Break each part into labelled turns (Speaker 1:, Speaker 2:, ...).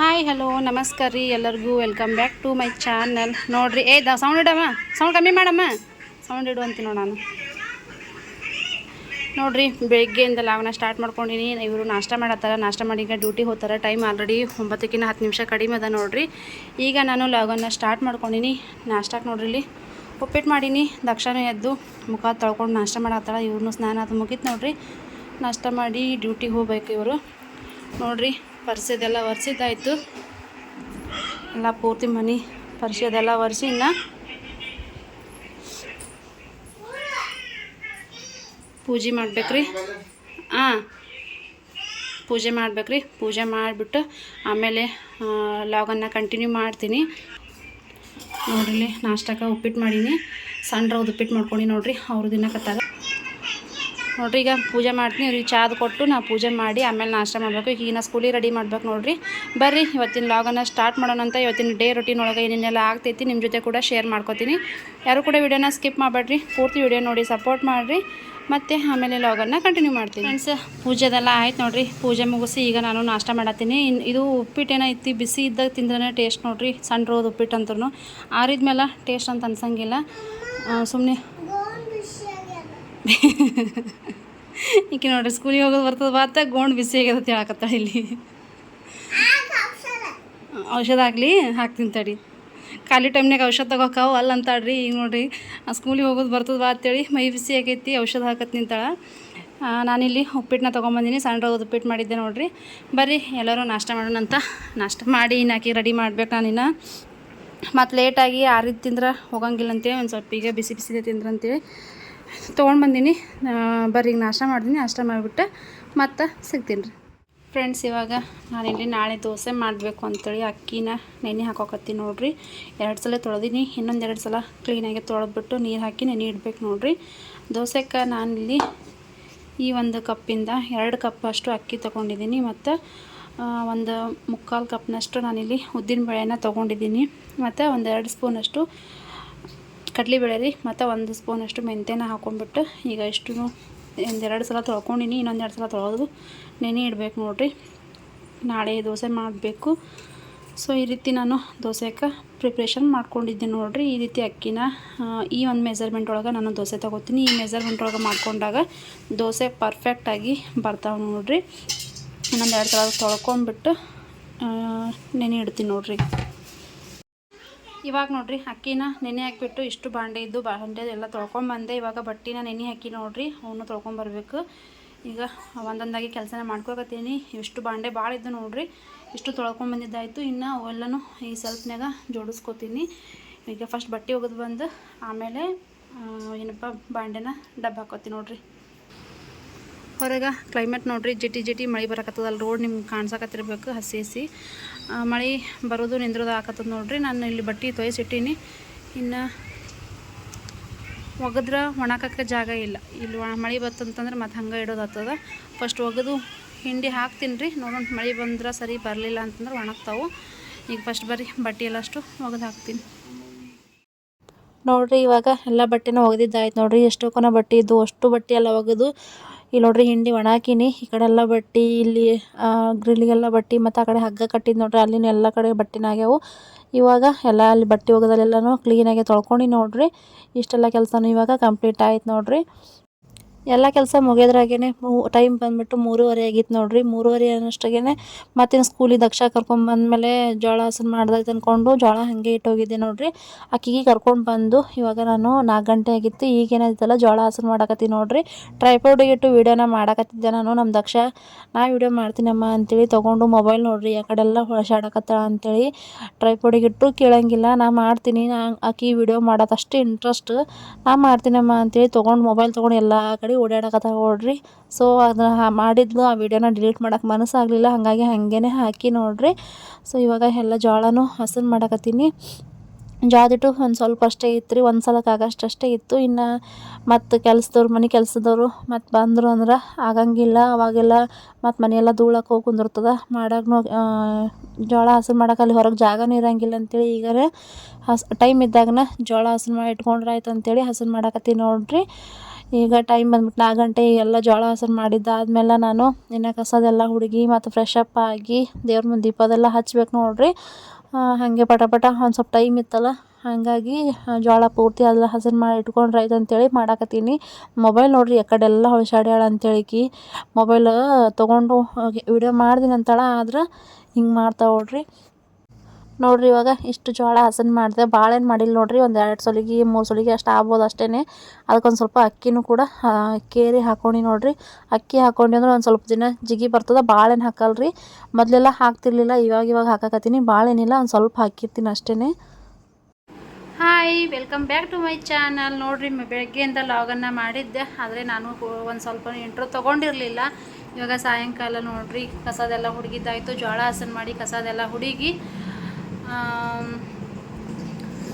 Speaker 1: Hi hello ನಮಸ್ಕಾರ ರೀ ಎಲ್ಲರಿಗೂ. Welcome back to my channel ನೋಡ್ರಿ, ಏ, ದ ಸೌಂಡ್ ಇಡಮ್ಮ. ಸೌಂಡ್ ಕಮ್ಮಿ ಮಾಡಮ್ಮ. ಸೌಂಡ್ ಇಡು ಅಂತೀನಿ ನಾನು. ನೋಡ್ರಿ, ಬೆಳಗ್ಗೆಯಿಂದ ಲಾವಣ ಸ್ಟಾರ್ಟ್ ಮಾಡ್ಕೊಂಡಿನಿ. ಇವರು ನಾಷ್ಟ ಮಾಡತ್ತಾರ. ನಾಷ್ಟ ಮಾಡಿ ಡ್ಯೂಟಿ ಹೋಗ್ತಾರೆ. ಟೈಮ್ ಆಲ್ರೆಡಿ ಒಂಬತ್ತಕ್ಕಿಂತ ಹತ್ತು ನಿಮಿಷ ಕಡಿಮೆ ಅದ ನೋಡ್ರಿ. ಈಗ ನಾನು ಲಾಗನ್ನ ಸ್ಟಾರ್ಟ್ ಮಾಡ್ಕೊಂಡಿನಿ. ನಾಷ್ಟಕ್ಕೆ ನೋಡ್ರಿ ಇಲ್ಲಿ. ಉಪ್ಪಿಟ್ಟು ಮಾಡೀನಿ. ದಕ್ಷಿಣ ಎದ್ದು ಮುಖ ತೊಳ್ಕೊಂಡು ನಾಷ್ಟ ಮಾಡತ್ತಾಳ. ಇವ್ರನ್ನೂ ಸ್ನಾನ ಅದು ಮುಗೀತು ನೋಡ್ರಿ. ನಾಷ್ಟ ಮಾಡಿ ಡ್ಯೂಟಿಗೆ ಹೋಗ್ಬೇಕು ಇವರು. ನೋಡ್ರಿ ಪರ್ಸದೆಲ್ಲ ಒರೆಸಿದ್ದಾಯಿತು. ಎಲ್ಲ ಪೂರ್ತಿ ಮನೆ ಪರ್ಸೆದೆಲ್ಲ ಒರೆಸಿ ಇನ್ನ ಪೂಜೆ ಮಾಡ್ಬೇಕ್ರಿ. ಹಾಂ ಪೂಜೆ ಮಾಡ್ಬೇಕ್ರಿ. ಪೂಜೆ ಮಾಡಿಬಿಟ್ಟು ಆಮೇಲೆ ಲಾಗನ್ನ ಕಂಟಿನ್ಯೂ ಮಾಡ್ತೀನಿ. ನೋಡ್ರಿ ನಾಷ್ಟಕ್ಕೆ ಉಪ್ಪಿಟ್ಟು ಮಾಡೀನಿ. ಸಣ್ಣ ರವ್ದು ಉಪ್ಪಿಟ್ಟು ಮಾಡ್ಕೊಂಡು ನೋಡ್ರಿ ಅವ್ರು ದಿನಕತ್ತಾಗ ನೋಡ್ರಿ, ಈಗ ಪೂಜೆ ಮಾಡ್ತೀನಿ, ಅವ್ರಿಗೆ ಚಾದ ಕೊಟ್ಟು ನಾ ಪೂಜೆ ಮಾಡಿ ಆಮೇಲೆ ನಾಷ್ಟ ಮಾಡಬೇಕು. ಈಗ ನಾ ಸ್ಕೂಲಿಗೆ ರೆಡಿ ಮಾಡ್ಬೇಕು ನೋಡ್ರಿ. ಬರ್ರಿ, ಇವತ್ತಿನ ಲಾಗನ್ನ ಸ್ಟಾರ್ಟ್ ಮಾಡೋಣ ಅಂತ ಇವತ್ತಿನ ಡೇ ರೊಟೀನ್ ಒಳಗೆ ಏನೇನೆಲ್ಲ ಆಗ್ತೈತಿ ನಿಮ್ಮ ಜೊತೆ ಕೂಡ ಶೇರ್ ಮಾಡ್ಕೊತೀನಿ. ಯಾರು ಕೂಡ ವಿಡಿಯೋನ ಸ್ಕಿಪ್ ಮಾಡಬೇಡ್ರಿ, ಪೂರ್ತಿ ವಿಡಿಯೋ ನೋಡಿ ಸಪೋರ್ಟ್ ಮಾಡಿರಿ. ಮತ್ತು ಆಮೇಲೆ ಲಾಗನ್ನ ಕಂಟಿನ್ಯೂ ಮಾಡ್ತೀನಿ. ಫ್ರೆಂಡ್ಸ್ ಪೂಜೆದೆಲ್ಲ ಆಯ್ತು ನೋಡ್ರಿ. ಪೂಜೆ ಮುಗಿಸಿ ಈಗ ನಾನು ನಾಷ್ಟ ಮಾಡತ್ತೀನಿ. ಇದು ಉಪ್ಪಿಟ್ಟು ಏನೈತಿ ಬಿಸಿ ಇದ್ದಾಗ ತಿಂದ್ರೆ ಟೇಸ್ಟ್ ನೋಡ್ರಿ, ಸಣ್ಣ ರೋದು ಉಪ್ಪಿಟ್ಟು ಅಂತೂ ಆರಿದ್ಮೇಲೆ ಟೇಸ್ಟ್ ಅಂತ ಅನ್ಸಂಗಿಲ್ಲ. ಸುಮ್ಮನೆ ಈಕೆ ನೋಡ್ರಿ ಸ್ಕೂಲಿಗೆ ಹೋಗೋದು ಬರ್ತದೆ ಬಾತ ಗೋಣ್ ಬಿಸಿ ಆಗ್ಯದ ಅಂತ ಹೇಳಕತ್ತಾಳ ಇಲ್ಲಿ. ಔಷಧ ಆಗಲಿ ಹಾಕ್ತೀನಿ ತಡಿ. ಖಾಲಿ ಟೈಮ್ನಾಗ ಔಷಧ ತಗೋಕಾವು ಅಲ್ಲ ಅಂತಾಳ್ರಿ ಈಗ ನೋಡ್ರಿ ಸ್ಕೂಲಿಗೆ ಹೋಗೋದು ಬರ್ತದ ಬಾ ಅಂತೇಳಿ ಮೈ ಬಿಸಿ ಆಗೈತಿ ಔಷಧ ಹಾಕತ್ ನಿಂತಾಳ ಆ, ನಾನಿಲ್ಲಿ ಉಪ್ಪಿಟ್ಟನ್ನ ತೊಗೊಂಬಂದಿನಿ ಸಣ್ಣ ಹೋಗೋದು ಉಪ್ಪಿಟ್ಟು ಮಾಡಿದ್ದೆ ನೋಡ್ರಿ. ಬರ್ರಿ ಎಲ್ಲರೂ ನಾಷ್ಟ ಮಾಡೋಣ ಅಂತ. ನಾಷ್ಟ ಮಾಡಿ ಇನ್ನಾಕಿ ರೆಡಿ ಮಾಡ್ಬೇಕು ನಾನಿನ್ನ ಮತ್ತು ಲೇಟಾಗಿ ಆರಿದ್ದು ತಿಂದ್ರೆ ಹೋಗಂಗಿಲ್ಲ ಅಂತೇಳಿ ಒಂದು ಸ್ವಲ್ಪ ಈಗ ಬಿಸಿ ಬಿಸಿದೆ ತಿಂದ್ರೆ ಅಂತೇಳಿ ತೊಗೊಂಡು ಬಂದೀನಿ. ಬರ್ರಿ ನಾಷ್ಟ ಮಾಡ್ತೀನಿ. ನಾಷ್ಟ ಮಾಡಿಬಿಟ್ಟು ಮತ್ತೆ ಸಿಗ್ತೀನಿ ರೀ. ಫ್ರೆಂಡ್ಸ್ ಇವಾಗ ನಾನಿಲ್ಲಿ ನಾಳೆ ದೋಸೆ ಮಾಡಬೇಕು ಅಂತೇಳಿ ಅಕ್ಕಿನ ನೆನೆ ಹಾಕೋಕತ್ತೀನಿ ನೋಡಿರಿ. ಎರಡು ಸಲ ತೊಳೆದೀನಿ. ಇನ್ನೊಂದು ಎರಡು ಸಲ ಕ್ಲೀನಾಗಿ ತೊಳೆದ್ಬಿಟ್ಟು ನೀರು ಹಾಕಿ ನೆನೆ ಇಡ್ಬೇಕು ನೋಡಿರಿ. ದೋಸೆಗೆ ನಾನಿಲ್ಲಿ ಈ ಒಂದು ಕಪ್ಪಿಂದ ಎರಡು ಕಪ್ ಅಷ್ಟು ಅಕ್ಕಿ ತೊಗೊಂಡಿದ್ದೀನಿ ಮತ್ತು ಒಂದು ಮುಕ್ಕಾಲು ಕಪ್ನಷ್ಟು ನಾನಿಲ್ಲಿ ಉದ್ದಿನ ಬೇಳೆನ ತೊಗೊಂಡಿದ್ದೀನಿ ಮತ್ತು ಒಂದೆರಡು ಸ್ಪೂನಷ್ಟು ಕಡಲೆಬೇಳೆ ರೀ ಮತ್ತು ಒಂದು ಸ್ಪೂನಷ್ಟು ಮೆಂತ್ಯನ ಹಾಕೊಂಡ್ಬಿಟ್ಟು ಈಗ ಇಷ್ಟು ಒಂದೆರಡು ಸಲ ತೊಳ್ಕೊಂಡಿನಿ ಇನ್ನೊಂದೆರಡು ಸಲ ತೊಳೆದು ನೆನೆ ಇಡಬೇಕು ನೋಡಿರಿ. ನಾಳೆ ದೋಸೆ ಮಾಡಬೇಕು. ಸೊ ಈ ರೀತಿ ನಾನು ದೋಸೆಗೆ ಪ್ರಿಪ್ರೇಷನ್ ಮಾಡ್ಕೊಂಡಿದ್ದೆ ನೋಡಿರಿ. ಈ ರೀತಿ ಅಕ್ಕಿನ ಈ ಒಂದು ಮೆಜರ್ಮೆಂಟ್ ಒಳಗೆ ನಾನು ದೋಸೆ ತೊಗೋತೀನಿ. ಈ ಮೆಜರ್ಮೆಂಟ್ ಒಳಗೆ ಮಾಡ್ಕೊಂಡಾಗ ದೋಸೆ ಪರ್ಫೆಕ್ಟಾಗಿ ಬರ್ತಾವೆ ನೋಡಿರಿ. ಇನ್ನೊಂದು ಎರಡು ಸಲ ತೊಳ್ಕೊಂಬಿಟ್ಟು ನೆನೆ ಇಡ್ತೀನಿ ನೋಡ್ರಿ. ಇವಾಗ ನೋಡ್ರಿ, ಅಕ್ಕಿನ ನೆನೆ ಹಾಕಿಬಿಟ್ಟು ಇಷ್ಟು ಬಾಂಡೆ ಇದ್ದು ಬಾಂಡೆ ಎಲ್ಲ ತೊಳ್ಕೊಂಬಂದೆ ಇವಾಗ ಬಟ್ಟಿನ ನೆನೆ ಹಾಕಿ ನೋಡ್ರಿ ಅವನು ತೊಳ್ಕೊಂಬರ್ಬೇಕು ಈಗ ಒಂದೊಂದಾಗಿ ಕೆಲಸನ ಮಾಡ್ಕೊಕತ್ತೀನಿ ಇಷ್ಟು ಬಾಂಡೆ ಭಾಳ ಇದ್ದು ನೋಡ್ರಿ, ಇಷ್ಟು ತೊಳ್ಕೊಂಬಂದಿದ್ದಾಯಿತು ಇನ್ನು ಅವೆಲ್ಲನೂ ಈ ಸ್ವಲ್ಪನಾಗ ಜೋಡಿಸ್ಕೊತೀನಿ. ಈಗ ಫಸ್ಟ್ ಬಟ್ಟೆ ಒಗೆದು ಬಂದು, ಆಮೇಲೆ ಏನಪ್ಪ, ಬಾಂಡೆನ ಡಬ್ಬ ಹಾಕೋತೀನಿ ನೋಡ್ರಿ. ಹೊರಗೆ ಕ್ಲೈಮೇಟ್ ನೋಡ್ರಿ, ಜಿಟಿ ಜಿಟಿ ಮಳೆ ಬರಕತ್ತದಲ್ಲ ರೋಡ್ ನಿಮ್ಗೆ ಕಾಣಿಸಕತ್ತಿರ್ಬೇಕು, ಹಸಿ ಹಸಿ. ಮಳೆ ಬರೋದು ನಿಂದ್ರೋದು ಹಾಕತ್ತದ ನೋಡ್ರಿ, ನಾನು ಇಲ್ಲಿ ಬಟ್ಟೆ ತೊಯ್ಸಿಟ್ಟೀನಿ. ಇನ್ನು ಒಗದ್ರ ಒಣಕಕ್ಕೆ ಜಾಗ ಇಲ್ಲ. ಇಲ್ಲಿ ಮಳೆ ಬತ್ತಂತಂದ್ರೆ ಮತ್ತೆ ಹಂಗೆ ಇಡೋದಾಗ್ತದ ಫಸ್ಟ್ ಒಗೆದು ಹಿಂಡಿ ಹಾಕ್ತೀನಿ ರೀ ನೋಡೋಣ ಮಳೆ ಬಂದ್ರೆ ಸರಿ ಬರಲಿಲ್ಲ ಅಂತಂದ್ರೆ ಒಣಗ್ತಾವು. ಈಗ ಫಸ್ಟ್ ಬರ್ರಿ, ಬಟ್ಟೆ ಎಲ್ಲ ಅಷ್ಟು ಒಗೆದು ಹಾಕ್ತೀನಿ. ನೋಡಿರಿ ಇವಾಗ ಎಲ್ಲ ಬಟ್ಟೆನೂ ಒಗೆದಿದ್ದಾಯ್ತು ನೋಡ್ರಿ, ಎಷ್ಟೋ ಕೊನೆ ಬಟ್ಟೆ ಇದ್ದು ಅಷ್ಟು ಬಟ್ಟೆ ಎಲ್ಲ ಒಗೆದು. ಇಲ್ಲಿ ನೋಡ್ರಿ ಹಿಂಡಿ ಒಣ ಹಾಕಿನಿ ಈ ಕಡೆ ಎಲ್ಲ ಬಟ್ಟಿ, ಇಲ್ಲಿ ಗ್ರಿಲ್ಲಿಗೆಲ್ಲ ಬಟ್ಟಿ, ಮತ್ತು ಆ ಕಡೆ ಹಗ್ಗ ಕಟ್ಟಿದ್ದು ನೋಡ್ರಿ, ಅಲ್ಲಿನ ಎಲ್ಲ ಕಡೆ ಬಟ್ಟಿನಾಗ್ಯಾವು ಇವಾಗ ಎಲ್ಲ ಅಲ್ಲಿ ಬಟ್ಟೆ ಒಗೆದಲ್ಲೆಲ್ಲನೂ ಕ್ಲೀನಾಗೆ ತೊಳ್ಕೊಂಡು ನೋಡ್ರಿ. ಇಷ್ಟೆಲ್ಲ ಕೆಲಸನೂ ಇವಾಗ ಕಂಪ್ಲೀಟ್ ಆಯ್ತು ನೋಡ್ರಿ. ಎಲ್ಲ ಕೆಲಸ ಮುಗಿಯೋದ್ರಾಗೇನೆ ಟೈಮ್ ಬಂದ್ಬಿಟ್ಟು ಮೂರುವರೆ ಆಗಿತ್ತು ನೋಡ್ರಿ. ಮೂರುವರೆ ಅನ್ನೋಷ್ಟಾಗೇ ಮತ್ತಿನ್ನು ಸ್ಕೂಲಿಗೆ ದಕ್ಷ ಕರ್ಕೊಂಬಂದ್ಮೇಲೆ ಜೋಳ ಹಸನ್ ಮಾಡ್ದೈತೆ ಅಂದ್ಕೊಂಡು ಜೋಳ ಹಾಗೆ ಇಟ್ಟೋಗಿದ್ದೆ ನೋಡ್ರಿ. ಅಕ್ಕಿಗೆ ಕರ್ಕೊಂಡು ಬಂದು ಇವಾಗ ನಾನು ನಾಲ್ಕು ಗಂಟೆ ಆಗಿತ್ತು. ಈಗೇನಾಯ್ತಲ್ಲ ಜೋಳ ಹಸನ್ ಮಾಡಕತ್ತೀನಿ ನೋಡ್ರಿ. ಟ್ರೈಪೋರ್ಡಿಗೆ ಇಟ್ಟು ವೀಡಿಯೋನ ಮಾಡಕತ್ತಿದ್ದೆ ನಾನು ನಮ್ಮ ದಕ್ಷ ನಾ ವೀಡಿಯೋ ಮಾಡ್ತೀನಮ್ಮ ಅಂತೇಳಿ ತೊಗೊಂಡು ಮೊಬೈಲ್ ನೋಡ್ರಿ. ಆ ಕಡೆ ಎಲ್ಲ ಹೊಳಸಾಡಕತ್ತಾಳ ಅಂತೇಳಿ ಟ್ರೈಪೋರ್ಡಿಗೆ ಇಟ್ಟು ಕೇಳಂಗಿಲ್ಲ. ನಾ ಮಾಡ್ತೀನಿ. ನಾ ಆಕಿ ವೀಡಿಯೋ ಮಾಡೋದು ಅಷ್ಟು ಇಂಟ್ರೆಸ್ಟ್ ನಾ ಮಾಡ್ತೀನಮ್ಮ ಅಂತೇಳಿ ತೊಗೊಂಡು ಮೊಬೈಲ್ ತೊಗೊಂಡು ಎಲ್ಲ ಕಡೆ ಓಡಾಡಕತ್ತಾಳ ನೋಡ್ರಿ. ಸೊ ಅದನ್ನ ಮಾಡಿದ್ಲು. ಆ ವಿಡಿಯೋನ ಡಿಲೀಟ್ ಮಾಡೋಕೆ ಮನಸ್ಸಾಗಲಿಲ್ಲ. ಹಾಗಾಗಿ ಹಾಗೇನೆ ಹಾಕಿ ನೋಡ್ರಿ. ಸೊ ಇವಾಗ ಎಲ್ಲ ಜೋಳನೂ ಹಸನ್ ಮಾಡಕತ್ತೀನಿ. ಜಾದಿಟ್ಟು ಒಂದು ಸ್ವಲ್ಪ ಅಷ್ಟೇ ಇತ್ತು ರೀ ಒಂದು ಸಲಕ್ಕೆ ಅಷ್ಟೇ ಇತ್ತು. ಇನ್ನು ಮತ್ತು ಕೆಲಸದವ್ರು ಮನೆ ಕೆಲಸದವರು ಮತ್ತು ಬಂದರು ಅಂದ್ರೆ ಆಗಂಗಿಲ್ಲ. ಅವಾಗೆಲ್ಲ ಮತ್ತು ಮನೆಯೆಲ್ಲ ಧೂಳಕ್ಕೆ ಹೋಗಿ ಕುಂದಿರ್ತದ. ನೋ ಜೋಳ ಹಸನ್ ಮಾಡೋಕೆ ಅಲ್ಲಿ ಹೊರಗೆ ಜಾಗನೂ ಇರಂಗಿಲ್ಲ ಅಂತೇಳಿ ಈಗಾರೆ ಹಸ್, ಟೈಮ್ ಇದ್ದಾಗನ ಜೋಳ ಹಸನ್ ಮಾಡಿ ಇಟ್ಕೊಂಡ್ರೆ ಆಯ್ತು ಅಂತೇಳಿ ಹಸನ್ ಮಾಡಕತ್ತೀನಿ ನೋಡ್ರಿ. ಈಗ ಟೈಮ್ ಬಂದ್ಬಿಟ್ಟು ನಾಲ್ಕು ಗಂಟೆ ಎಲ್ಲ ಜೋಳ ಹಸನ್ ಮಾಡಿದ್ದಾದ್ಮೇಲೆ ನಾನು ಇನ್ನು ಕಸದೆಲ್ಲ ಹುಡುಗಿ ಮತ್ತು ಫ್ರೆಶ್ ಅಪ್ ಆಗಿ ದೇವ್ರ ಮುಂದೆ ದೀಪದೆಲ್ಲ ಹಚ್ಬೇಕು ನೋಡ್ರಿ. ಹಾಗೆ ಪಟ ಪಟ ಒಂದು ಸ್ವಲ್ಪ ಟೈಮ್ ಇತ್ತಲ್ಲ, ಹಾಗಾಗಿ ಜೋಳ ಪೂರ್ತಿ ಅದೆಲ್ಲ ಹಸನ್ ಮಾಡಿ ಇಟ್ಕೊಂಡ್ರೆ ಆಯ್ತು ಅಂತೇಳಿ ಮಾಡಾಕತ್ತೀನಿ. ಮೊಬೈಲ್ ನೋಡ್ರಿ ಯಾಕಡೆಲ್ಲ ಹೊಳ್ಸಾಡ್ಯಾಳ ಅಂತೇಳಿಕಿ ಮೊಬೈಲ್ ತೊಗೊಂಡು ವಿಡಿಯೋ ಮಾಡ್ತೀನಿ ಅಂತಳ ಆದ್ರೆ ಹಿಂಗೆ ಮಾಡ್ತಾ ನೋಡ್ರಿ. ನೋಡ್ರಿ ಇವಾಗ ಇಷ್ಟು ಜೋಳ ಹಸನ್ ಮಾಡಿದೆ ಭಾಳ ಏನು ಮಾಡಿಲ್ಲ ನೋಡ್ರಿ, ಒಂದು ಎರಡು ಸೊಲಿಗೆ, ಮೂರು ಸೊಲಿಗೆ ಅಷ್ಟು ಆಗ್ಬೋದು ಅಷ್ಟೇ ಅದಕ್ಕೊಂದು ಸ್ವಲ್ಪ ಅಕ್ಕಿನೂ ಕೂಡ ಕೇರಿ ಹಾಕೊಂಡು ನೋಡ್ರಿ. ಅಕ್ಕಿ ಹಾಕೊಂಡು ಅಂದ್ರೆ ಒಂದು ಸ್ವಲ್ಪ ದಿನ ಜಿಗಿ ಬರ್ತದೆ ಭಾಳ ಏನು ಹಾಕಲ್ರಿ. ಮೊದಲೆಲ್ಲ ಹಾಕ್ತಿರ್ಲಿಲ್ಲ, ಇವಾಗ ಇವಾಗ ಹಾಕಕತ್ತೀನಿ ಭಾಳ ಏನಿಲ್ಲ, ಒಂದು ಸ್ವಲ್ಪ ಹಾಕಿರ್ತೀನಿ ಅಷ್ಟೇ
Speaker 2: hi welcome back to my channel ನೋಡ್ರಿ ಬೆಳಗ್ಗೆಯಿಂದ ಲಾಗನ್ನ ಮಾಡಿದ್ದೆ, ಆದರೆ ನಾನು ಒಂದು ಸ್ವಲ್ಪ ಇಂಟ್ರೋ ತೊಗೊಂಡಿರಲಿಲ್ಲ. ಇವಾಗ ಸಾಯಂಕಾಲ ನೋಡ್ರಿ, ಕಸದೆಲ್ಲ ಹುಡುಗಿದ್ದಾಯಿತು, ಜೋಳ ಹಸನ್ ಮಾಡಿ ಕಸದೆಲ್ಲ ಹುಡುಗಿ.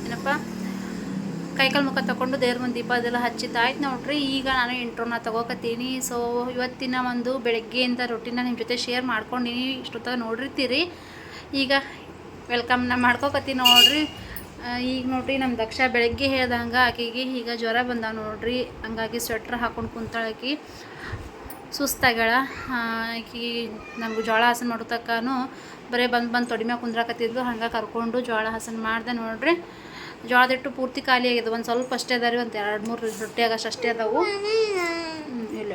Speaker 2: ಏನಪ್ಪ? ಕೈಕಾಲು ಮುಖ ತಗೊಂಡು ದೇವ್ರ ಮುಂದೆ ದೀಪ ಅದೆಲ್ಲ ಹಚ್ಚಿದ್ದಾಯ್ತು ನೋಡ್ರಿ. ಈಗ ನಾನು ಇಂಟ್ರೋನ ತಗೋಕತ್ತೀನಿ. ಸೊ ಇವತ್ತಿನ ಒಂದು ಬೆಳಗ್ಗೆಯಿಂದ ರೊಟ್ಟಿನ ನಿಮ್ಮ ಜೊತೆ ಶೇರ್ ಮಾಡ್ಕೊಂಡಿನಿ. ಇಷ್ಟೊತ್ತಾಗ ನೋಡಿರ್ತೀರಿ. ಈಗ ವೆಲ್ಕಮ್ನ ಮಾಡ್ಕೋಕತ್ತೀನಿ ನೋಡ್ರಿ. ಈಗ ನೋಡ್ರಿ ನಮ್ಮ ದಕ್ಷ ಬೆಳಗ್ಗೆ ಹೇಳ್ದಂಗೆ ಆಕೆಗೆ ಈಗ ಜ್ವರ ಬಂದ ನೋಡ್ರಿ. ಹಂಗಾಗಿ ಸ್ವೆಟ್ರ್ ಹಾಕೊಂಡು ಕುಂತಾಳಕಿ ಸುಸ್ತಾಗಳ ಆಕಿ ನಮ್ಗೆ ಜೋಳ ಹಾಸನ ಮಾಡೋ ತಕ್ಕನು ಬರೀ ಬಂದು ಬಂದು ತೊಡಿ ಮ್ಯಾಗ ಕುಂದ್ರಾಕತ್ತಿದ್ಲು. ಹಂಗೆ ಕರ್ಕೊಂಡು ಜೋಳ ಹಸನ್ ಮಾಡಿದೆ ನೋಡ್ರಿ. ಜೋಳದ ಹಿಟ್ಟು ಪೂರ್ತಿ ಖಾಲಿ ಆಗಿದೆ ಒಂದು ಸ್ವಲ್ಪ ಅಷ್ಟೇ ಅದ ರೀ ಒಂದು ಎರಡು ಮೂರು ರೊಟ್ಟಿ ಆಗಷ್ಟು ಅಷ್ಟೇ ಅದಾವು. ಇಲ್ಲ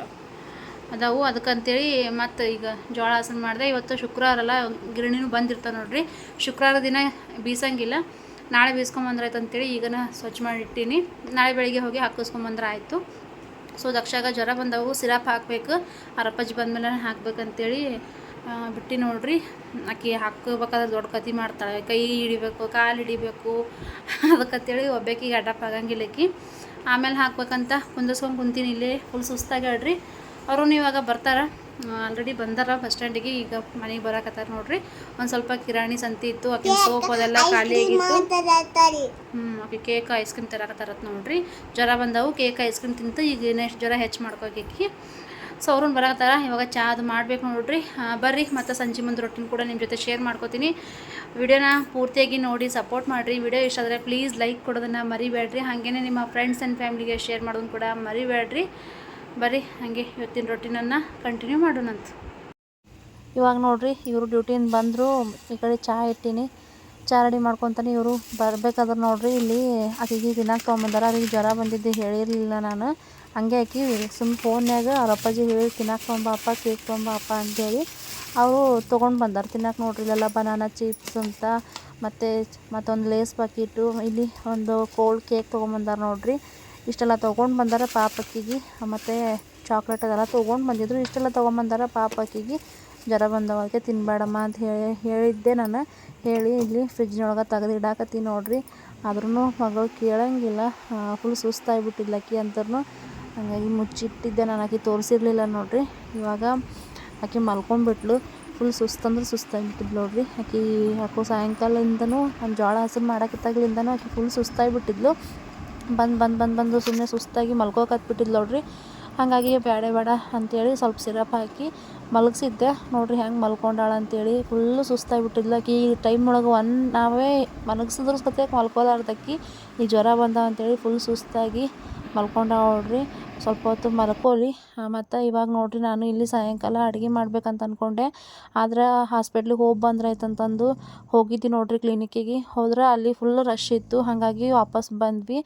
Speaker 2: ಅದಾವು. ಅದಕ್ಕಂತೇಳಿ ಮತ್ತು ಈಗ ಜೋಳ ಹಸನ್ ಮಾಡಿದೆ. ಇವತ್ತು ಶುಕ್ರವಾರ ಅಲ್ಲ ಗಿರಣಿನೂ ಬಂದಿರ್ತಾವೆ ನೋಡ್ರಿ. ಶುಕ್ರವಾರ ದಿನ ಬೀಸಂಗಿಲ್ಲ. ನಾಳೆ ಬೀಸ್ಕೊಂಬಂದ್ರಾಯ್ತು ಅಂತೇಳಿ ಈಗನ ಸ್ವಚ್ಛ ಮಾಡಿಟ್ಟೀನಿ. ನಾಳೆ ಬೆಳಿಗ್ಗೆ ಹೋಗಿ ಹಾಕಿಸ್ಕೊಂಬಂದ್ರೆ ಆಯಿತು ಸೊ ದಕ್ಷಾಗ ಜ್ವರ ಬಂದವು. ಸಿರಪ್ ಹಾಕಬೇಕು. ಅರಪ್ಪಾಜಿ ಬಂದಮೇಲೆ ಹಾಕ್ಬೇಕಂತೇಳಿ ಬಿಟ್ಟು ನೋಡ್ರಿ. ಆಕೆ ಹಾಕೋಬೇಕಾದ್ರೆ ದೊಡ್ಡ ಕತಿ ಮಾಡ್ತಾಳೆ. ಕೈ ಹಿಡಿಬೇಕು ಕಾಲು ಹಿಡಿಬೇಕು. ಅದಕ್ಕಂತೇಳಿ ಒಬ್ಬಾಕಿಗೆ ಅಡಪ್ ಆಗಂಗಿಲ್ಲ ಆಕಿ. ಆಮೇಲೆ ಹಾಕ್ಬೇಕಂತ ಕುಂದಿಸ್ಕೊಂಡು ಕುಂತೀನಿ ಇಲ್ಲಿ ಫುಲ್ ಸುಸ್ತಾಗ್ಯಾಳ್ರಿ ಅವರು ಇವಾಗ ಬರ್ತಾರೆ. ಆಲ್ರೆಡಿ ಬಂದಾರ ಬಸ್ ಸ್ಟ್ಯಾಂಡಿಗೆ ಈಗ ಮನೆಗೆ ಬರಾಕತ್ತಾರ ನೋಡ್ರಿ. ಒಂದು ಸ್ವಲ್ಪ ಕಿರಾಣಿ ಸಂತಿ ಇತ್ತು ಆಕಿನ ಸೋಪ್ ಅದೆಲ್ಲ ಖಾಲಿ ಆಗಿತ್ತು. ಹ್ಞೂ ಆಕೆ ಕೇಕ್ ಐಸ್ ಕ್ರೀಮ್ ತರಕತ್ತಾರತ್ ನೋಡ್ರಿ. ಜ್ವರ ಬಂದವು ಕೇಕ್ ಐಸ್ ಕ್ರೀಮ್ ತಿಂತು ಈಗ ನೆಕ್ಸ್ಟ್ ಜ್ವರ ಹೆಚ್ಚು ಮಾಡ್ಕೋಕಿ ಸೊ ಅವ್ರನ್ನ ಬರಕತ್ತಾರ ಇವಾಗ ಚಾ ಅದು ಮಾಡಬೇಕು ನೋಡ್ರಿ. ಬರ್ರಿ, ಮತ್ತು ಸಂಜೆ ಮುಂದೆ ರೊಟ್ಟಿನ ಕೂಡ ನಿಮ್ಮ ಜೊತೆ ಶೇರ್ ಮಾಡ್ಕೋತೀನಿ. ವಿಡಿಯೋನ ಪೂರ್ತಿಯಾಗಿ ನೋಡಿ ಸಪೋರ್ಟ್ ಮಾಡಿರಿ. ವಿಡಿಯೋ ಇಷ್ಟ ಆದರೆ ಪ್ಲೀಸ್ ಲೈಕ್ ಕೊಡೋದನ್ನು ಮರಿಬೇಡ್ರಿ. ಹಾಗೇ ನಿಮ್ಮ ಫ್ರೆಂಡ್ಸ್ ಆ್ಯಂಡ್ ಫ್ಯಾಮಿಲಿಗೆ ಶೇರ್ ಮಾಡೋದನ್ನು ಕೂಡ ಮರಿಬೇಡ್ರಿ. ಬರ್ರಿ, ಹಾಗೆ ಇವತ್ತಿನ ರೊಟ್ಟಿನನ್ನು ಕಂಟಿನ್ಯೂ ಮಾಡೋಣಂತ.
Speaker 1: ಇವಾಗ ನೋಡಿರಿ ಇವರು ಡ್ಯೂಟಿಯಿಂದ ಬಂದರು, ಈ ಕಡೆ ಚಹಾ ಇಟ್ಟೀನಿ. ಚಹಾ ರೆಡಿ ಮಾಡ್ಕೊತಾನೆ ಇವರು. ಬರ್ಬೇಕಾದ್ರೆ ನೋಡ್ರಿ, ಇಲ್ಲಿ ಆಕಿಗೆ ತಿನ್ನಕ್ಕೆ ತೊಗೊಂಬಂದಾರ. ಅವ್ರಿಗೆ ಜ್ವರ ಬಂದಿದ್ದು, ಹೇಳಿರಲಿಲ್ಲ ನಾನು. ಹಂಗೆ ಆಕಿ ಸುಮ್ಮ ಫೋನ್ಯಾಗ ಅವ್ರ ಅಪ್ಪಾಜಿ ಹೇಳಿ ತಿನ್ನಕ್ಕೆ ತೊಗೊಂಬ ಅಪ್ಪ, ಕೇಕ್ ತೊಗೊಂಬ ಅಪ್ಪ ಅಂತೇಳಿ ಅವರು ತೊಗೊಂಡು ಬಂದಾರ. ತಿನ್ನಕ್ಕೆ ನೋಡ್ರಿ, ಇಲ್ಲೆಲ್ಲ ಬನಾನಾ ಚಿಪ್ಸ್ ಅಂತ, ಮತ್ತು ಮತ್ತೊಂದು ಲೇಸ್ ಪಾಕಿಟು ಇಲ್ಲಿ ಒಂದು ಕೋಲ್ಡ್ ಕೇಕ್ ತೊಗೊಂಬಂದಾರ ನೋಡ್ರಿ. ಇಷ್ಟೆಲ್ಲ ತೊಗೊಂಡು ಬಂದಾರ ಪಾಪಕ್ಕಿಗೆ. ಮತ್ತು ಚಾಕ್ಲೇಟ್ ಅದೆಲ್ಲ ತೊಗೊಂಡು ಬಂದಿದ್ರು. ಇಷ್ಟೆಲ್ಲ ತೊಗೊಂಬಂದಾರ ಪಾಪಕ್ಕಿಗೆ. ಜ್ವರ ಬಂದವಾಗೆ ತಿನ್ನಬೇಡಮ್ಮ ಅಂತ ಹೇಳಿ ಹೇಳಿದ್ದೆ ನಾನು. ಹೇಳಿ, ಇಲ್ಲಿ ಫ್ರಿಜ್ನೊಳಗೆ ತೆಗೆದು ಇಡಾಕತ್ತೀನಿ ನೋಡ್ರಿ. ಆದ್ರೂ ಮಗಳು ಕೇಳಂಗಿಲ್ಲ. ಫುಲ್ ಸುಸ್ತಾಗಿಬಿಟ್ಟಿದ್ಲಕ್ಕಿ ಅಂತರೂ ಹಂಗಾಗಿ ಮುಚ್ಚಿಟ್ಟಿದ್ದೆ ನಾನು. ಆಕೆ ತೋರಿಸಿರ್ಲಿಲ್ಲ ನೋಡ್ರಿ. ಇವಾಗ ಆಕೆ ಮಲ್ಕೊಂಡ್ಬಿಟ್ಲು ಫುಲ್ ಸುಸ್ತಂದ್ರೆ ಸುಸ್ತಾಗಿಬಿಟ್ಟಿದ್ಲು ನೋಡ್ರಿ. ಆಕೆ ಯಾಕೋ ಸಾಯಂಕಾಲದಿಂದನೂ, ಒಂದು ಜೋಳ ಹಸಿರು ಮಾಡೋಕ್ಕಿತ್ತಾಗ್ಲಿಂದನೂ ಆಕೆ ಫುಲ್ ಸುಸ್ತಾಗಿಬಿಟ್ಟಿದ್ಲು. ಬಂದು ಬಂದು ಬಂದು ಬಂದು ಸುಮ್ಮನೆ ಸುಸ್ತಾಗಿ ಮಲ್ಕೋಕತ್ಬಿಟ್ಟಿದ್ಲು ನೋಡ್ರಿ. ಹಾಗಾಗಿ ಬೇಡ ಬೇಡ ಅಂತೇಳಿ ಸ್ವಲ್ಪ ಸಿರಪ್ ಹಾಕಿ ಮಲಗಿಸಿದ್ದೆ. ನೋಡ್ರಿ ಹೆಂಗೆ ಮಲ್ಕೊಂಡಾಳ ಅಂತೇಳಿ. ಫುಲ್ಲು ಸುಸ್ತಾಗ್ಬಿಟ್ಟಿದ್ಲು. ಆಕಿ ಈ ಟೈಮ್ ಒಳಗೆ ಒನ್ ನಾವೇ ಮಲಗಿಸಿದ್ರು ಸತೆ ಮಲ್ಕೋಲಾರ್ದಕ್ಕಿ ಈ ಜ್ವರ ಬಂದಾವ ಅಂತೇಳಿ ಫುಲ್ ಸುಸ್ತಾಗಿ ಮಲ್ಕೊಂಡಾಳ ನೋಡ್ರಿ. ಸ್ವಲ್ಪ ಹೊತ್ತು ಮಲ್ಕೋಲಿ ಮತ್ತು ಇವಾಗ ನೋಡ್ರಿ ನಾನು ಇಲ್ಲಿ ಸಾಯಂಕಾಲ ಅಡುಗೆ ಮಾಡ್ಬೇಕಂತ ಅಂದ್ಕೊಂಡೆ ಆದ್ರೆ ಹಾಸ್ಪಿಟ್ಲಿಗೆ ಹೋಗಿ ಬಂದ್ರಾಯ್ತಂತಂದು ಹೋಗಿದ್ದೆ ನೋಡ್ರಿ ಕ್ಲಿನಿಕ್ಕಿಗೆ ಹೋದ್ರೆ ಅಲ್ಲಿ ಫುಲ್ ರಶ್ ಇತ್ತು. ಹಾಗಾಗಿ ವಾಪಸ್ ಬಂದ್ವಿ.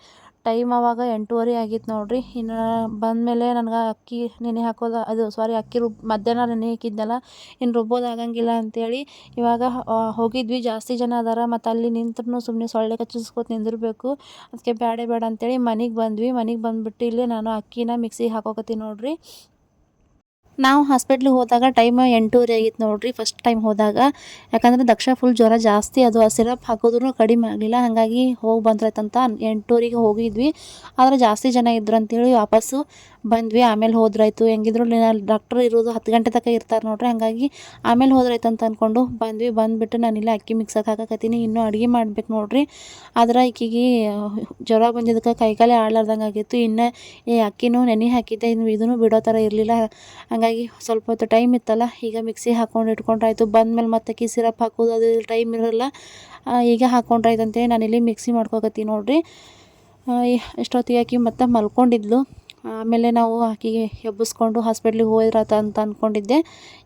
Speaker 1: ಟೈಮ್ ಅವಾಗ ಎಂಟೂವರೆ ಆಗಿತ್ತು ನೋಡ್ರಿ. ಇನ್ನು ಬಂದಮೇಲೆ ನನಗೆ ಅಕ್ಕಿ ನೆನೆ ಹಾಕೋದು, ಅದು ಸಾರಿ ಅಕ್ಕಿ ರುಬ್, ಮಧ್ಯಾಹ್ನ ನೆನೆ ಹಾಕಿದ್ನಲ್ಲ ಇನ್ನು ರುಬ್ಬೋದು ಆಗಂಗಿಲ್ಲ ಅಂತೇಳಿ ಇವಾಗ ಹೋಗಿದ್ವಿ. ಜಾಸ್ತಿ ಜನ ಅದಾರ ಮತ್ತು ಅಲ್ಲಿ ನಿಂತ್ರೂ ಸುಮ್ಮನೆ ಸೊಳ್ಳೆ ಕಚ್ಚಿಸ್ಕೊತ ನಿಂದಿರಬೇಕು. ಅದಕ್ಕೆ ಬೇಡ ಬೇಡ ಅಂತೇಳಿ ಮನೆಗೆ ಬಂದ್ವಿ. ಮನೆಗೆ ಬಂದ್ಬಿಟ್ಟು ಇಲ್ಲಿ ನಾನು ಅಕ್ಕಿನ ಮಿಕ್ಸಿಗೆ ಹಾಕೋಕತ್ತೀನಿ ನೋಡ್ರಿ. ನಾವು ಹಾಸ್ಪಿಟ್ಲಿಗೆ ಹೋದಾಗ ಟೈಮ್ ಎಂಟೂವರೆ ಆಗಿತ್ತು ನೋಡ್ರಿ ಫಸ್ಟ್ ಟೈಮ್ ಹೋದಾಗ. ಯಾಕಂದರೆ ದಕ್ಷ ಫುಲ್ ಜ್ವರ ಜಾಸ್ತಿ, ಅದು ಆ ಸಿರಪ್ ಹಾಕೋದ್ರೂ ಕಡಿಮೆ ಆಗಲಿಲ್ಲ. ಹಾಗಾಗಿ ಹೋಗಿ ಬಂದ್ರೈತಂತ ಎಂಟೂವರೆಗೆ ಹೋಗಿದ್ವಿ. ಆದರೆ ಜಾಸ್ತಿ ಜನ ಇದ್ರು ಅಂತೇಳಿ ವಾಪಸ್ಸು ಬಂದ್ವಿ, ಆಮೇಲೆ ಹೋದ್ರಾಯ್ತು. ಹೆಂಗಿದ್ರು ಡಾಕ್ಟ್ರ್ ಇರೋದು ಹತ್ತು ಗಂಟೆ ತನಕ ಇರ್ತಾರೆ ನೋಡ್ರಿ, ಹಾಗಾಗಿ ಆಮೇಲೆ ಹೋದ್ರಾಯ್ತು ಅಂತ ಅಂದ್ಕೊಂಡು ಬಂದ್ವಿ. ಬಂದುಬಿಟ್ಟು ನಾನಿಲ್ಲ ಅಕ್ಕಿ ಮಿಕ್ಸಕ್ಕೆ ಹಾಕಕತ್ತೀನಿ. ಇನ್ನೂ ಅಡುಗೆ ಮಾಡ್ಬೇಕು ನೋಡ್ರಿ. ಆದ್ರೆ ಈಕಿಗೆ ಜ್ವರ ಬಂದಿದ್ದಕ್ಕೆ ಕೈಕಾಲೇ ಆಡ್ಲಾರ್ದಂಗೆ ಆಗಿತ್ತು ಇನ್ನು ಈ ಅಕ್ಕಿನೂ ನೆನೆ ಹಾಕಿದ್ದೆ. ಇನ್ನು ಇದನ್ನು ಬಿಡೋ ಥರ ಇರಲಿಲ್ಲ. ಹಾಗಾಗಿ ಸ್ವಲ್ಪ ಹೊತ್ತು ಟೈಮ್ ಇತ್ತಲ್ಲ, ಈಗ ಮಿಕ್ಸಿ ಹಾಕೊಂಡು ಇಟ್ಕೊಂಡ್ರಾಯ್ತು. ಬಂದಮೇಲೆ ಮತ್ತೆ ಅಕ್ಕಿ ಸಿರಪ್ ಹಾಕೋದು ಅದು ಟೈಮ್ ಇರೋಲ್ಲ. ಈಗ ಹಾಕೊಂಡ್ರಾಯ್ತು ಅಂತೇಳಿ ನಾನಿಲ್ಲಿ ಮಿಕ್ಸಿ ಮಾಡ್ಕೊಕತ್ತೀನಿ ನೋಡ್ರಿ. ಎಷ್ಟೊತ್ತಿಗೆ ಹಾಕಿ ಮತ್ತೆ ಮಲ್ಕೊಂಡಿದ್ಲು?
Speaker 3: ಆಮೇಲೆ ನಾವು ಆಕಿಗೆ ಎಬ್ಬಿಸ್ಕೊಂಡು ಹಾಸ್ಪಿಟ್ಲಿಗೆ ಹೋದ್ರಾತ ಅಂತ ಅಂದ್ಕೊಂಡಿದ್ದೆ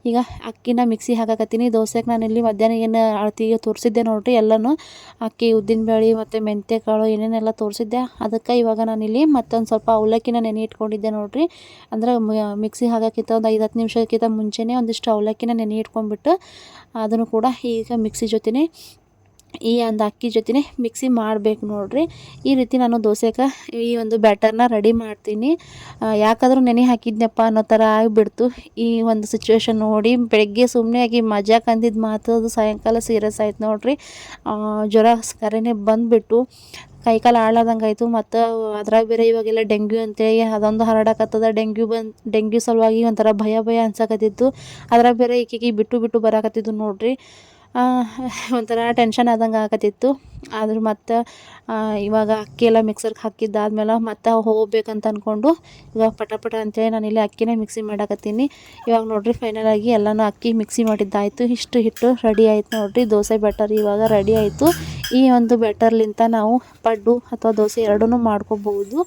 Speaker 3: ಈಗ ಅಕ್ಕಿನ ಮಿಕ್ಸಿ ಹಾಕಾಕತ್ತೀನಿ. ದೋಸೆಗೆ ನಾನು ಇಲ್ಲಿ ಮಧ್ಯಾಹ್ನ ಏನು ಅಳತಿಗೆ ತೋರಿಸಿದ್ದೆ ನೋಡಿರಿ ಎಲ್ಲನೂ. ಅಕ್ಕಿ ಉದ್ದಿನಬೇಳೆ ಮತ್ತು ಮೆಂತ್ಯ ಕಾಳು ಏನೇನೆಲ್ಲ ತೋರಿಸಿದ್ದೆ. ಅದಕ್ಕೆ ಇವಾಗ ನಾನಿಲ್ಲಿ ಮತ್ತೊಂದು ಸ್ವಲ್ಪ ಅವಲಕ್ಕಿನ ನೆನೆ ಇಟ್ಕೊಂಡಿದ್ದೆ ನೋಡಿರಿ. ಅಂದ್ರೆ ಮಿಕ್ಸಿ ಹಾಕೋಕ್ಕಿಂತ ಒಂದು ಐದು ಹತ್ತು ನಿಮಿಷಕ್ಕಿಂತ ಮುಂಚೆನೇ ಒಂದಿಷ್ಟು ಅವಲಕ್ಕಿನ ನೆನೆ ಇಟ್ಕೊಂಡ್ಬಿಟ್ಟು ಅದನ್ನು ಕೂಡ ಈಗ ಮಿಕ್ಸಿ ಜೊತೆನೇ ಈ ಒಂದು ಅಕ್ಕಿ ಜೊತೆನೇ ಮಿಕ್ಸಿ ಮಾಡಬೇಕು ನೋಡಿರಿ. ಈ ರೀತಿ ನಾನು ದೋಸೆಗೆ ಈ ಒಂದು ಬ್ಯಾಟರ್ನ ರೆಡಿ ಮಾಡ್ತೀನಿ. ಯಾಕಾದರೂ ನೆನೆ ಹಾಕಿದ್ನಪ್ಪ ಅನ್ನೋ ಥರ ಆಗಿಬಿಡ್ತು. ಈ ಒಂದು ಸಿಚುವೇಶನ್ ನೋಡಿ ಬೆಳಗ್ಗೆ ಸುಮ್ಮನೆ ಆಗಿ ಮಜಾಕ್ ಅಂದಿದ್ದು ಮಾತು ಅದು ಸಾಯಂಕಾಲ ಸೀರಿಯಸ್ ಆಯ್ತು ನೋಡಿರಿ. ಜ್ವರ ಕರೆನೇ ಬಂದುಬಿಟ್ಟು ಕೈಕಾಲು ಹಾಳಾದಂಗೆ ಆಯಿತು ಮತ್ತು ಅದ್ರಾಗ ಬೇರೆ ಇವಾಗೆಲ್ಲ ಡೆಂಗ್ಯೂ ಅಂತೇಳಿ ಅದೊಂದು ಹರಡಕತ್ತದ. ಡೆಂಗ್ಯೂ ಬಂದು, ಡೆಂಗ್ಯೂ ಸಲುವಾಗಿ ಒಂಥರ ಭಯ ಭಯ ಅನ್ಸಕತ್ತಿತ್ತು. ಅದ್ರಾಗ ಬೇರೆ ಈಕೆಗೆ ಬಿಟ್ಟು ಬಿಟ್ಟು ಬರಾಕತ್ತಿದ್ದು ನೋಡಿರಿ. ಒಂಥರ ಟೆನ್ಷನ್ ಆದಂಗೆ ಆಗತ್ತಿತ್ತು. ಆದ್ರೆ ಮತ್ತು ಇವಾಗ ಅಕ್ಕಿ ಎಲ್ಲ ಮಿಕ್ಸರ್ಗೆ ಹಾಕಿದ್ದಾದ್ಮೇಲೆ ಮತ್ತೆ ಹೋಗ್ಬೇಕಂತ ಅಂದ್ಕೊಂಡು ಇವಾಗ ಪಟ ಪಟ ಅಂತೇಳಿ ನಾನು ಇಲ್ಲಿ ಅಕ್ಕಿನೇ ಮಿಕ್ಸಿ ಮಾಡಾಕತ್ತೀನಿ. ಇವಾಗ ನೋಡಿರಿ ಫೈನಲ್ ಆಗಿ ಎಲ್ಲನೂ ಅಕ್ಕಿ ಮಿಕ್ಸಿ ಮಾಡಿದ್ದಾಯಿತು. ಇಷ್ಟು ಹಿಟ್ಟು ರೆಡಿ ಆಯ್ತು ನೋಡಿರಿ. ದೋಸೆ ಬೆಟರ್ ಇವಾಗ ರೆಡಿ ಆಯಿತು. ಈ ಒಂದು ಬೆಟರ್ಲಿಂತ ನಾವು ಪಡ್ಡು ಅಥವಾ ದೋಸೆ ಎರಡೂ ಮಾಡ್ಕೋಬಹುದು.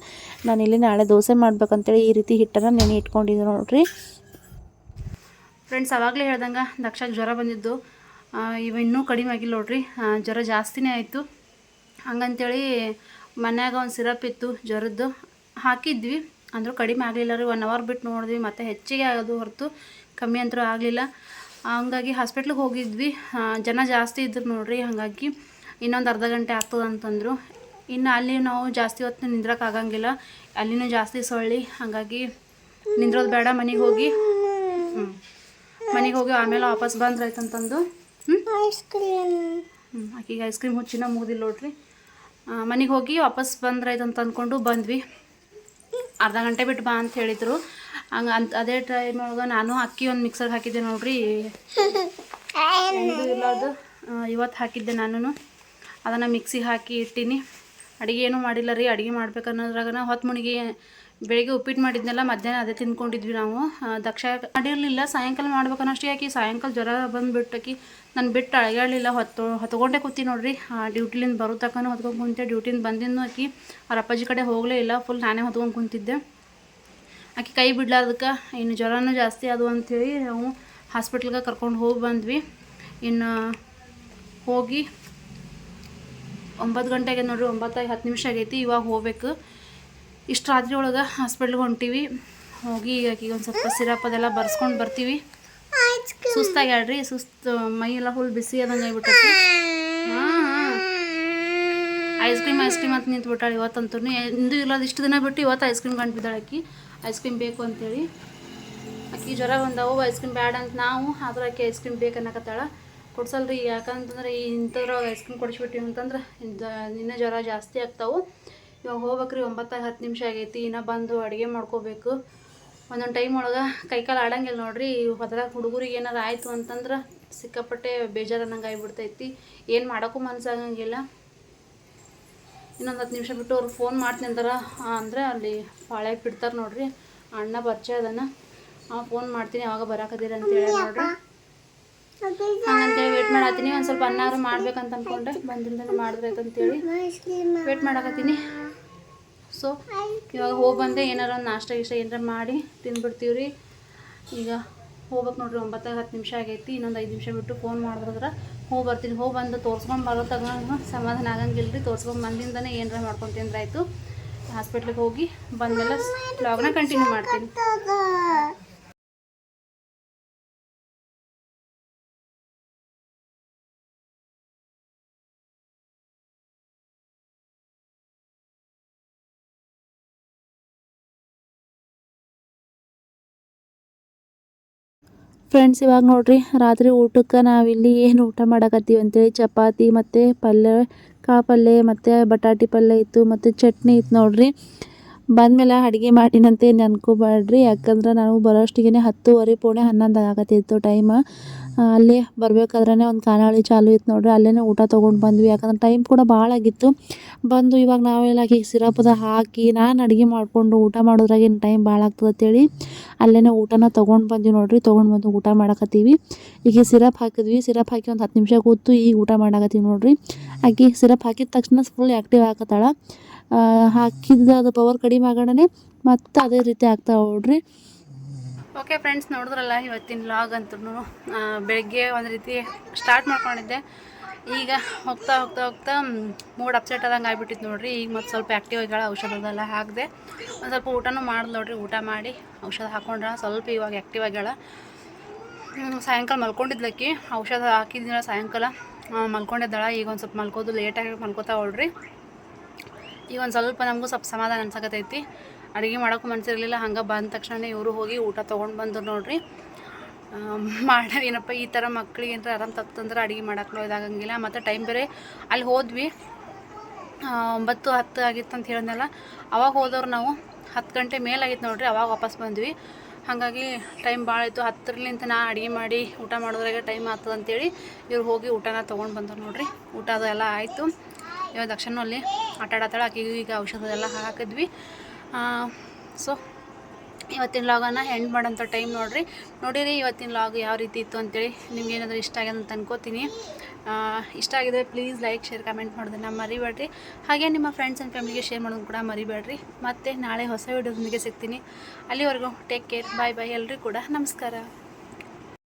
Speaker 3: ನಾನಿಲ್ಲಿ ನಾಳೆ ದೋಸೆ ಮಾಡ್ಬೇಕಂತೇಳಿ ಈ ರೀತಿ ಹಿಟ್ಟನ್ನು ನೆನೆ ಇಟ್ಕೊಂಡಿದ್ದೀನಿ ನೋಡಿರಿ.
Speaker 1: ಫ್ರೆಂಡ್ಸ್ ಅವಾಗಲೇ ಹೇಳ್ದಂಗೆ ದಕ್ಷ ಜ್ವರ ಬಂದಿದ್ದು. ಇವ ಇನ್ನೂ ಕಡಿಮೆ ಆಗಿಲ್ಲ ನೋಡ್ರಿ. ಜ್ವರ ಜಾಸ್ತಿನೇ ಆಯಿತು. ಹಂಗಂತೇಳಿ ಮನ್ಯಾಗ ಒಂದು ಸಿರಪ್ ಇತ್ತು, ಜ್ವರದ್ದು. ಹಾಕಿದ್ವಿ. ಅಂದರೂ ಕಡಿಮೆ ಆಗಲಿಲ್ಲ ರೀ. ಒನ್ ಅವರ್ ಬಿಟ್ಟು ನೋಡಿದ್ವಿ. ಮತ್ತು ಹೆಚ್ಚಿಗೆ ಆಗೋದು ಹೊರತು ಕಮ್ಮಿ ಅಂತೂ ಆಗಲಿಲ್ಲ. ಹಂಗಾಗಿ ಹಾಸ್ಪಿಟ್ಲಿಗೆ ಹೋಗಿದ್ವಿ. ಜನ ಜಾಸ್ತಿ ಇದ್ರು ನೋಡ್ರಿ. ಹಾಗಾಗಿ ಇನ್ನೊಂದು ಅರ್ಧ ಗಂಟೆ ಆಗ್ತದೆ ಅಂತಂದರು. ಇನ್ನು ಅಲ್ಲಿ ನಾವು ಜಾಸ್ತಿ ಹೊತ್ತು ನಿಂದ್ರಕ್ಕೆ ಆಗಂಗಿಲ್ಲ. ಅಲ್ಲಿನೂ ಜಾಸ್ತಿ ಸೊಳ್ಳಿ. ಹಾಗಾಗಿ ನಿಂದ್ರೋದು ಬೇಡ ಮನೆಗೆ ಹೋಗಿ. ಮನೆಗೆ ಹೋಗಿ ಆಮೇಲೆ ವಾಪಸ್ ಬಂದ್ರೆ ಆಯ್ತಂತಂದು ಕ್ರೀಮ್ ಹ್ಞೂ ಆಕೆಗೆ ಐಸ್ ಕ್ರೀಮ್ ಹುಚ್ಚಿನ ಮುಗಿದಿಲ್ಲ ನೋಡ್ರಿ. ಮನೆಗೆ ಹೋಗಿ ವಾಪಸ್ ಬಂದ್ರೆ ಅಂತ ಅಂದ್ಕೊಂಡು ಬಂದ್ವಿ. ಅರ್ಧ ಗಂಟೆ ಬಿಟ್ಟು ಬಾ ಅಂತ ಹೇಳಿದರು. ಹಂಗೆ ಅಂತ ಅದೇ ಟೈಮ್ ಒಳಗೆ ನಾನು ಅಕ್ಕಿ ಒಂದು ಮಿಕ್ಸರ್ಗೆ ಹಾಕಿದ್ದೆ ನೋಡ್ರಿ. ಅದು ಇವತ್ತು ಹಾಕಿದ್ದೆ ನಾನು ಅದನ್ನು ಮಿಕ್ಸಿಗೆ ಹಾಕಿ ಇಟ್ಟೀನಿ. ಅಡುಗೆ ಏನೂ ಮಾಡಿಲ್ಲ ರೀ. ಅಡುಗೆ ಮಾಡ್ಬೇಕನ್ನೋದ್ರಾಗನ ಹೊತ್ತು ಮುಣಿಗೆ ಬೆಳಿಗ್ಗೆ ಉಪ್ಪಿಟ್ಟು ಮಾಡಿದ್ನೆಲ್ಲ, ಮಧ್ಯಾಹ್ನ ಅದೇ ತಿನ್ಕೊಂಡಿದ್ವಿ ನಾವು. ದಕ್ಷ ಮಾಡಿರಲಿಲ್ಲ, ಸಾಯಂಕಾಲ ಮಾಡ್ಬೇಕನ್ನಷ್ಟೇ ಯಾಕೆ ಸಾಯಂಕಾಲ ಜ್ವರ ಬಂದುಬಿಟ್ಟಕಿ ನಾನು ಬಿಟ್ಟು ಅಳಗಾಡಲಿಲ್ಲ. ಹೊತ್ತು, ಹೊತ್ಕೊಂಡೆ ಕೂತಿ ನೋಡ್ರಿ. ಡ್ಯೂಟಿಲಿಂದ ಬರೋ ತನಕ ಹೊತ್ಕೊಂಡು ಕುಂತೆ. ಡ್ಯೂಟಿಯಿಂದ ಬಂದಿದ್ದು ಆಕಿ, ಅವ್ರ ಅಪ್ಪಾಜಿ ಕಡೆ ಹೋಗಲೇ ಇಲ್ಲ. ಫುಲ್ ನಾನೇ ಹೊತ್ಕೊಂಡು ಕುಂತಿದ್ದೆ. ಆಕೆ ಕೈ ಬಿಡ್ಲಾರ್ದಕ್ಕೆ, ಇನ್ನು ಜ್ವರನೂ ಜಾಸ್ತಿ ಅದು ಅಂಥೇಳಿ ನಾವು ಹಾಸ್ಪಿಟ್ಲ್ಗೆ ಕರ್ಕೊಂಡು ಹೋಗಿ ಬಂದ್ವಿ. ಇನ್ನು ಹೋಗಿ ಒಂಬತ್ತು ಗಂಟೆಗೆ ನೋಡ್ರಿ ಒಂಬತ್ತಾಗಿ ಹತ್ತು ನಿಮಿಷ ಆಗೈತಿ, ಇವಾಗ ಹೋಗ್ಬೇಕು. ಇಷ್ಟು ರಾತ್ರಿ ಒಳಗೆ ಹಾಸ್ಪಿಟ್ಲ್ಗೆ ಹೊಂಟೀವಿ. ಹೋಗಿ ಆಕಿಗೆ ಒಂದು ಸ್ವಲ್ಪ ಸಿರಪ್ ಅದೆಲ್ಲ ಬರ್ಸ್ಕೊಂಡು ಬರ್ತೀವಿ. ಸುಸ್ತಾಗ್ಯಾಡ್ರಿ ಸುಸ್ತು ಮೈ ಎಲ್ಲ ಫುಲ್ ಬಿಸಿ ಅದಂಗೆ ಆಗ್ಬಿಟ್ಟೈತಿ. ಐಸ್ ಕ್ರೀಮ್ ಐಸ್ ಕ್ರೀಮ್ ಅಂತ ನಿಂತ್ಬಿಟ್ಟಾಳೆ ಇವತ್ತಂತೂ ಇಂದು ಇಲ್ಲದ ಇಷ್ಟು ದಿನ ಬಿಟ್ಟು ಇವತ್ತು ಐಸ್ ಕ್ರೀಮ್ ಕಂಡು ಬಿದ್ದಾಳೆ ಆಕಿ. ಐಸ್ ಕ್ರೀಮ್ ಬೇಕು ಅಂತೇಳಿ. ಆಕಿ ಜ್ವರ ಬಂದವು ಐಸ್ ಕ್ರೀಮ್ ಬ್ಯಾಡ ಅಂತ ನಾವು, ಆದ್ರೆ ಆಕೆ ಐಸ್ ಕ್ರೀಮ್ ಬೇಕು ಬೇಕನ್ನಕತ್ತಾಳ ಕೊಡ್ಸಲ್ರಿ, ಯಾಕಂತಂದ್ರೆ ಈ ಇಂಥದ್ರೊಳಗೆ ಐಸ್ ಕ್ರೀಮ್ ಕೊಡಿಸ್ಬಿಟ್ಟಿವಿ ಅಂತಂದ್ರೆ ನಿನ್ನೆ ಜ್ವರ ಜಾಸ್ತಿ ಆಗ್ತಾವು. ಇವಾಗ ಹೋಗ್ಬೇಕ್ರಿ ಒಂಬತ್ತಾಗ ಹತ್ತು ನಿಮಿಷ ಆಗೈತಿ, ಇನ್ನು ಬಂದು ಅಡುಗೆ ಮಾಡ್ಕೋಬೇಕು. ಒಂದೊಂದು ಟೈಮ್ ಒಳಗೆ ಕೈಕಾಲು ಆಡಂಗಿಲ್ಲ ನೋಡ್ರಿ ಹೊದ್ರಾಗ ಹುಡುಗರಿಗೆ ಏನಾರು ಆಯಿತು ಅಂತಂದ್ರೆ ಸಿಕ್ಕಾಪಟ್ಟೆ ಬೇಜಾರು ಅನ್ನಂಗೆ ಆಗಿಬಿಡ್ತೈತಿ. ಏನು ಮಾಡೋಕ್ಕೂ ಮನಸ್ಸಾಗಂಗಿಲ್ಲ ಇನ್ನೊಂದು ಹತ್ತು ನಿಮಿಷ ಬಿಟ್ಟು ಅವ್ರು ಫೋನ್ ಮಾಡ್ತೀನಿ ಅಂತಾರ ಅಂದರೆ ಅಲ್ಲಿ ಪಾಳೆ ಬಿಡ್ತಾರೆ ನೋಡಿರಿ, ಅಣ್ಣ ಪರಿಚಯ ಅದನ್ನ ಹಾಂ ಫೋನ್ ಮಾಡ್ತೀನಿ, ಯಾವಾಗ ಬರಾಕದಿರ ಅಂತೇಳಿ ನೋಡ್ರಿ. ಹಂಗಂತೇಳಿ ವೇಟ್ ಮಾಡತ್ತೀನಿ, ಒಂದು ಸ್ವಲ್ಪ ಅನ್ನಾರು ಮಾಡ್ಬೇಕಂತ ಅನ್ಕೊಂಡೆ ಬಂದಿಂದ ಮಾಡಿದ್ರೆ ಅಂತೇಳಿ ವೇಟ್ ಮಾಡಕತ್ತೀನಿ. ಸೊ ಇವಾಗ ಹೋಗಿ ಬಂದೆ, ಏನಾರ ಒಂದು ನಾಷ್ಟ ಗಿಷ್ಟ ಏನಾರ ಮಾಡಿ ತಿನ್ಬಿಡ್ತೀವಿ ರೀ ಈಗ ಹೋಗ್ಬೇಕು ನೋಡ್ರಿ ಒಂಬತ್ತಾಗ ಹತ್ತು ನಿಮಿಷ ಆಗೈತಿ, ಇನ್ನೊಂದು ಐದು ನಿಮಿಷ ಬಿಟ್ಟು ಫೋನ್ ಮಾಡಿದ್ರೆ ಹೋಗಿ ಬರ್ತೀನಿ. ಹೋಗಿ ಬಂದು ತೋರ್ಸ್ಕೊಂಡು ಬರೋ ತಗೊಂಡು ಸಮಾಧಾನ ಆಗಂಗಿಲ್ಲ ರೀ ತೋರ್ಸ್ಕೊಂಡು ಬಂದಿಂದನೇ ಏನಾರ ಮಾಡ್ಕೊಂಡು ತಿಂದ್ರಾಯ್ತು. ಹಾಸ್ಪಿಟ್ಲಿಗೆ ಹೋಗಿ ಬಂದಮೇಲೆ ಲಾಗ್ನ ಕಂಟಿನ್ಯೂ ಮಾಡ್ತೀನಿ.
Speaker 3: ಫ್ರೆಂಡ್ಸ್ ಇವಾಗ ನೋಡ್ರಿ, ರಾತ್ರಿ ಊಟಕ್ಕೆ ನಾವಿಲ್ಲಿ ಏನು ಊಟ ಮಾಡಕತ್ತೀವಿ ಅಂತೇಳಿ, ಚಪಾತಿ ಮತ್ತು ಪಲ್ಯ ಕಾಳು ಪಲ್ಯ ಮತ್ತು ಬಟಾಟಿ ಪಲ್ಯ ಇತ್ತು ಮತ್ತು ಚಟ್ನಿ ಇತ್ತು ನೋಡ್ರಿ. ಬಂದಮೇಲೆ ಅಡುಗೆ ಮಾಡಿನಂತೆ ಏನು ಯಾಕಂದ್ರೆ ನಾವು ಬರೋಷ್ಟಿಗೆ ಹತ್ತುವರೆ, ಪೋಣೆ ಹನ್ನೊಂದು ಆಗತ್ತಿತ್ತು ಟೈಮ್ ಅಲ್ಲಿ ಬರಬೇಕಾದ್ರೆ ಒಂದು ಖಾನಾವಳಿ ಚಾಲು ಇತ್ತು ನೋಡ್ರಿ. ಅಲ್ಲೇ ಊಟ ತೊಗೊಂಡು ಬಂದ್ವಿ. ಯಾಕಂದ್ರೆ ಟೈಮ್ ಕೂಡ ಭಾಳ ಆಗಿತ್ತು. ಬಂದು ಇವಾಗ ನಾವೆಲ್ಲ ಹಾಕಿ ಸಿರಪದ ಹಾಕಿ, ನಾನು ಅಡುಗೆ ಮಾಡಿಕೊಂಡು ಊಟ ಮಾಡೋದ್ರಾಗಿನ ಟೈಮ್ ಭಾಳ ಆಗ್ತದೆ ಅಂತೇಳಿ ಅಲ್ಲೇ ಊಟನ ತೊಗೊಂಡು ಬಂದ್ವಿ ನೋಡ್ರಿ. ತೊಗೊಂಡು ಬಂದು ಊಟ ಮಾಡಕತ್ತೀವಿ. ಈಗ ಸಿರಪ್ ಹಾಕಿದ್ವಿ. ಸಿರಪ್ ಹಾಕಿ ಒಂದು ಹತ್ತು ನಿಮಿಷ ಕೂತು ಈಗ ಊಟ ಮಾಡಕತ್ತೀವಿ ನೋಡ್ರಿ. ಆಕೆ ಸಿರಪ್ ಹಾಕಿದ ತಕ್ಷಣ ಫುಲ್ ಆ್ಯಕ್ಟಿವ್ ಆಗತ್ತಾಳ. ಹಾಕಿದ ಅದು ಪವರ್ ಕಡಿಮೆ ಆಗೋಣನೆ ಮತ್ತು ಅದೇ ರೀತಿ ಆಗ್ತಾವೆ ನೋಡ್ರಿ.
Speaker 1: ಓಕೆ ಫ್ರೆಂಡ್ಸ್ ನೋಡಿದ್ರಲ್ಲ, ಇವತ್ತಿನ ಲಾಗ್ ಅಂತೂ ಬೆಳಗ್ಗೆ ಒಂದು ರೀತಿ ಸ್ಟಾರ್ಟ್ ಮಾಡ್ಕೊಂಡಿದ್ದೆ. ಈಗ ಹೋಗ್ತಾ ಹೋಗ್ತಾ ಹೋಗ್ತಾ ಮೂಡ್ ಅಪ್ಸೆಟ್ ಆದಂಗೆ ಆಗ್ಬಿಟ್ಟಿತ್ತು ನೋಡ್ರಿ. ಈಗ ಮತ್ತು ಸ್ವಲ್ಪ ಆ್ಯಕ್ಟಿವ್ ಆಗ್ಯಾಳ ಔಷಧದೆಲ್ಲ ಹಾಕಿದೆ. ಒಂದು ಸ್ವಲ್ಪ ಊಟನೂ ಮಾಡಿದ್ ನೋಡ್ರಿ, ಊಟ ಮಾಡಿ ಔಷಧ ಹಾಕೊಂಡ್ರೆ ಸ್ವಲ್ಪ ಇವಾಗ ಆ್ಯಕ್ಟಿವ್ ಆಗ್ಯಾಳ ಸಾಯಂಕಾಲ ಮಲ್ಕೊಂಡಿದ್ಲಕ್ಕಿ, ಔಷಧ ಹಾಕಿದ್ದಿನ ಸಾಯಂಕಾಲ ಮಲ್ಕೊಂಡಿದ್ದಾಳ. ಈಗ ಒಂದು ಸ್ವಲ್ಪ ಮಲ್ಕೋದು ಲೇಟಾಗಿ ಮಲ್ಕೋತಾ ಹೋಳ್ರಿ ಈಗ ಒಂದು ಸ್ವಲ್ಪ ನಮಗೂ ಸ್ವಲ್ಪ ಸಮಾಧಾನ ಅನ್ಸಕತ್ತೈತಿ ಅಡುಗೆ ಮಾಡೋಕ್ಕೂ ಮನಸ್ಸಿರಲಿಲ್ಲ ಹಂಗೆ ಬಂದ ತಕ್ಷಣ ಇವರು ಹೋಗಿ ಊಟ ತೊಗೊಂಡು ಬಂದರು ನೋಡ್ರಿ. ಏನಪ್ಪ, ಈ ಥರ ಮಕ್ಳಿಗೆ ಏನಾರ ಆರಾಮ್ ತಪ್ತಂದ್ರೆ ಅಡುಗೆ ಮಾಡೋಕ್ಕೆ ಇದಾಗಂಗಿಲ್ಲ. ಮತ್ತು ಟೈಮ್ ಬೇರೆ ಅಲ್ಲಿ ಹೋದ್ವಿ. ಒಂಬತ್ತು ಹತ್ತು ಆಗಿತ್ತು ಅಂತ ಹೇಳಿದ್ನಲ್ಲ, ಅವಾಗ ಹೋದವ್ರು ನಾವು. ಹತ್ತು ಗಂಟೆ ಮೇಲಾಗಿತ್ತು ನೋಡ್ರಿ, ಅವಾಗ ವಾಪಸ್ ಬಂದ್ವಿ. ಹಾಗಾಗಿ ಟೈಮ್ ಭಾಳ ಆಯಿತು. ಹತ್ತರಲಿಂತ ನಾ ಅಡುಗೆ ಮಾಡಿ ಊಟ ಮಾಡೋದ್ರಾಗೆ ಟೈಮ್ ಆಗ್ತದೆ ಅಂತೇಳಿ ಇವ್ರು ಹೋಗಿ ಊಟನ ತೊಗೊಂಡು ಬಂದರು ನೋಡ್ರಿ. ಊಟ ಎಲ್ಲ ಆಯಿತು. ಇವಾಗ ದಕ್ಷಿಣ ಅಲ್ಲಿ ಆಟ ಈಗ ಔಷಧ ಎಲ್ಲ ಹಾಕಿದ್ವಿ. ಸೊ ಇವತ್ತಿನ ಲಾಗನ್ನು ಎಂಡ್ ಮಾಡೋಂಥ ಟೈಮ್ ನೋಡಿರಿ. ನೋಡಿರಿ ಇವತ್ತಿನ ಲಾಗ್ ಯಾವ ರೀತಿ ಇತ್ತು ಅಂತೇಳಿ. ನಿಮ್ಗೆ ಏನಾದರೂ ಇಷ್ಟ ಆಗ್ಯದ ಅಂತ ಅನ್ಕೋತೀನಿ. ಇಷ್ಟ ಆಗಿದ್ರೆ ಪ್ಲೀಸ್ ಲೈಕ್ ಶೇರ್ ಕಮೆಂಟ್ ಮಾಡೋದನ್ನು ಮರಿಬೇಡ್ರಿ. ಹಾಗೆ ನಿಮ್ಮ ಫ್ರೆಂಡ್ಸ್ ಆ್ಯಂಡ್ ಫ್ಯಾಮಿಲಿಗೆ ಶೇರ್ ಮಾಡೋದು ಕೂಡ ಮರಿಬೇಡ್ರಿ. ಮತ್ತು ನಾಳೆ ಹೊಸ ವೀಡಿಯೋದೊಂದಿಗೆ ಸಿಗ್ತೀನಿ. ಅಲ್ಲಿವರೆಗೂ ಟೇಕ್ ಕೇರ್ ಬಾಯ್ ಬಾಯ್ ಎಲ್ಲರಿಗೂ ಕೂಡ ನಮಸ್ಕಾರ.